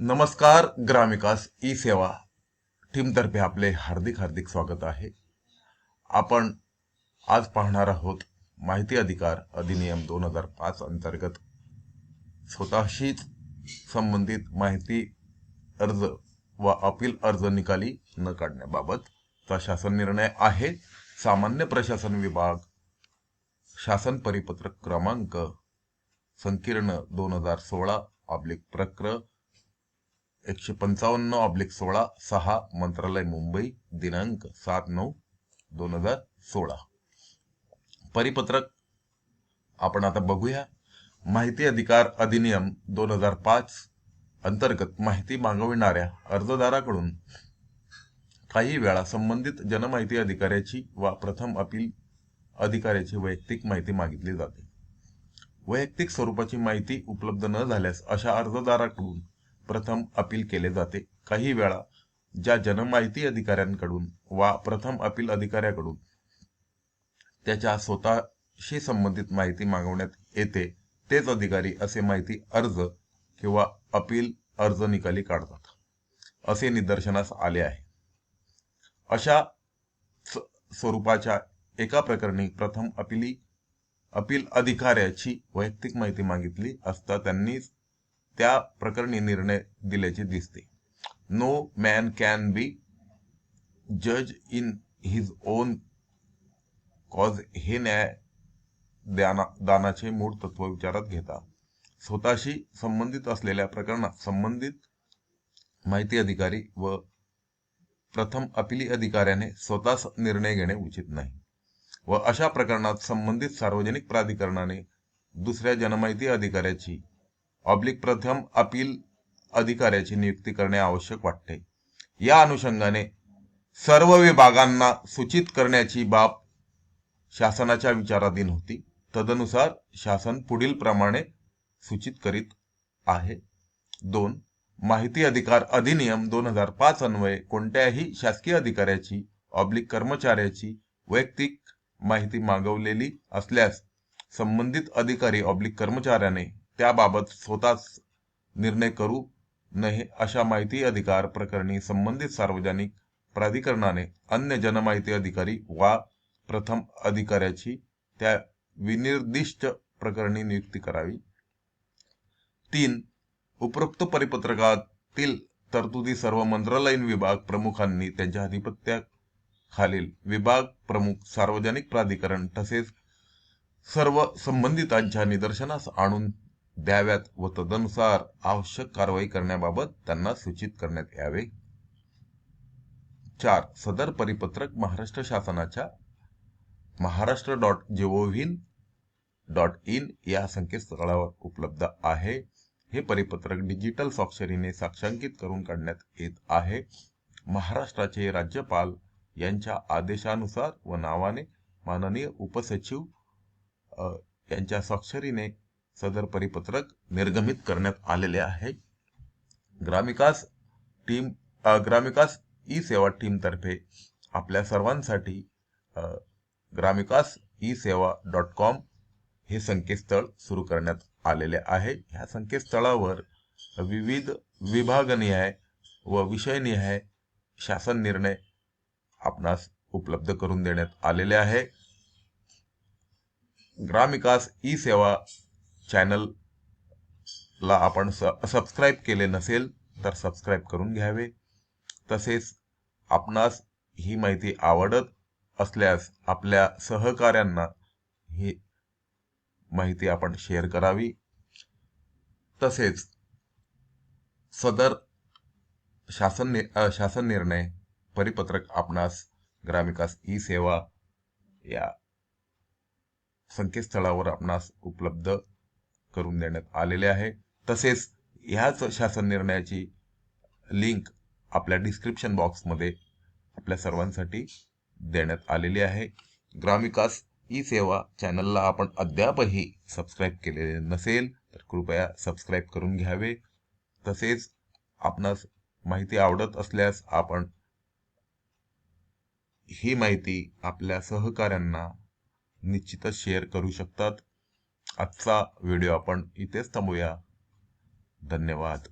नमस्कार ग्रामविकास ई सेवा टीमतर्फे आपले हार्दिक हार्दिक स्वागत आहे. आपण आज पाहणार आहोत माहिती अधिकार अधिनियम दोन हजार पाच अंतर्गत स्वतःशीच संबंधित माहिती अर्ज व अपील अर्ज निकाली न काढण्याबाबतचा शासन निर्णय आहे. सामान्य प्रशासन विभाग शासन परिपत्रक क्रमांक संकीर्ण दोन हजार सोळा ऑब्लिक प्रक्र एकशे पंचावन्न ऑब्लिक सोळा सहा मंत्रालय मुंबई दिनांक सात नऊ दोन हजार सोळा. परिपत्रक आपण आता बघूया. माहिती अधिकार अधिनियम दोन हजार पाच अंतर्गत माहिती मागविणाऱ्या अर्जदाराकडून काही वेळा संबंधित जनमाहिती अधिकाऱ्याची वा प्रथम अपील अधिकाऱ्याची वैयक्तिक माहिती मागितली जाते. वैयक्तिक स्वरूपाची माहिती उपलब्ध न झाल्यास अशा अर्जदाराकडून प्रथम अपील केले जाते. काही वेळा ज्या जनमाहिती अधिकाऱ्यांकडून वा प्रथम अपील अधिकाऱ्याकडून त्याच्या स्वतःशी संबंधित माहिती मागवण्यात येते तेच अधिकारी असे माहिती अर्ज किंवा अपील अर्ज निकाली काढतात. असे निदर्शनास आले आहे. अशा स्वरूपाच्या एका प्रकरणी प्रथम अपिली अपील अधिकाऱ्याची वैयक्तिक माहिती मागितली असता त्यांनीच त्या प्रकरणी निर्णय दिल्याचे दिसते. नो मॅन कॅन बी जज इन हिज ओन कॉज हे न्याय दाना दानाचे मूळ तत्व विचारात घेता. स्वतःशी संबंधित असलेल्या प्रकरणात संबंधित माहिती अधिकारी व प्रथम अपिली अधिकाऱ्याने स्वतःच निर्णय घेणे उचित नाही व अशा प्रकरणात संबंधित सार्वजनिक प्राधिकरणाने दुसऱ्या जनमाहिती अधिकाऱ्याची ऑब्लिक प्रथम अपील अधिकाऱ्याची नियुक्ती करणे आवश्यक वाटते. या अनुषंगाने सर्व विभागांना सूचित करण्याची बाब शासनाच्या विचाराधीन होती. तदनुसार शासन पुढील प्रमाणे सूचित करीत आहे. दोन माहिती अधिकार अधिनियम दोन हजार पाच अन्वये कोणत्याही शासकीय अधिकाऱ्याची ऑब्लिक कर्मचाऱ्याची वैयक्तिक माहिती मागवलेली असल्यास संबंधित अधिकारी ऑब्लिक कर्मचाऱ्याने त्याबाबत स्वतःच निर्णय करू नये अशा माहिती अधिकार प्रकरणी संबंधित सार्वजनिक प्राधिकरणाने अन्य जनमाहिती अधिकारी वा प्रथम अधिकाऱ्याची त्या विनिर्दिष्ट प्रकरणी नियुक्ती करावी. तीन उपरोक्त परिपत्रकातील तरतुदी सर्व मंत्रालयीन विभाग प्रमुखांनी त्यांच्या अधिपत्याखालील विभाग प्रमुख सार्वजनिक प्राधिकरण तसेच सर्व संबंधितांच्या निदर्शनास आणून द्याव्यात व तदनुसार आवश्यक कारवाई करण्याबाबत त्यांना सूचित करण्यात यावे. चार सदर परिपत्रक महाराष्ट्र शासनाच्या Maharashtra dot gov dot in या संकेतस्थळावर उपलब्ध आहे. हे परिपत्रक डिजिटल स्वाक्षरीने साक्षांकित करून काढण्यात येत आहे. महाराष्ट्राचे राज्यपाल यांच्या आदेशानुसार व नावाने माननीय उपसचिव यांच्या स्वाक्षरीने सदर परिपत्रक निर्गमित करण्यात आलेले आहे. ग्रामिकास टीम ग्रामिकास ई सेवा टीमतर्फे आपल्या सर्वांसाठी अ, ग्रामिकास ई सेवा डॉट कॉम हे संकेतस्थळ सुरू करण्यात आलेले आहे. ह्या संकेतस्थळावर विविध विभागनिहाय व विषयनिहाय शासन निर्णय आपणास उपलब्ध करून देण्यात आलेले आहे. ग्रामविकास ई सेवा चॅनलला आपण स सबस्क्राईब केले नसेल तर सबस्क्राईब करून घ्यावे. तसेच आपणास ही माहिती आवडत असल्यास आपल्या सहकाऱ्यांना ही माहिती आपण शेअर करावी. तसेच सदर शासन नि- शासन निर्णय परिपत्रक आपणास ग्रामविकास ई सेवा या संकेतस्थळावर आपणास उपलब्ध करून देण्यात आलेले आहे. तसेच ह्याच शासन निर्णयाची लिंक आपल्या डिस्क्रिप्शन बॉक्समध्ये आपल्या सर्वांसाठी देण्यात आलेली आहे. ग्रामविकास ई सेवा चॅनलला आपण अद्यापही सबस्क्राईब केलेले नसेल तर कृपया सबस्क्राईब करून घ्यावे. तसेच आपणास माहिती आवडत असल्यास आपण ही माहिती आपल्या सहकाऱ्यांना निश्चितच शेअर करू शकतात. आजचा व्हिडिओ आपण इथेच थांबूया. धन्यवाद.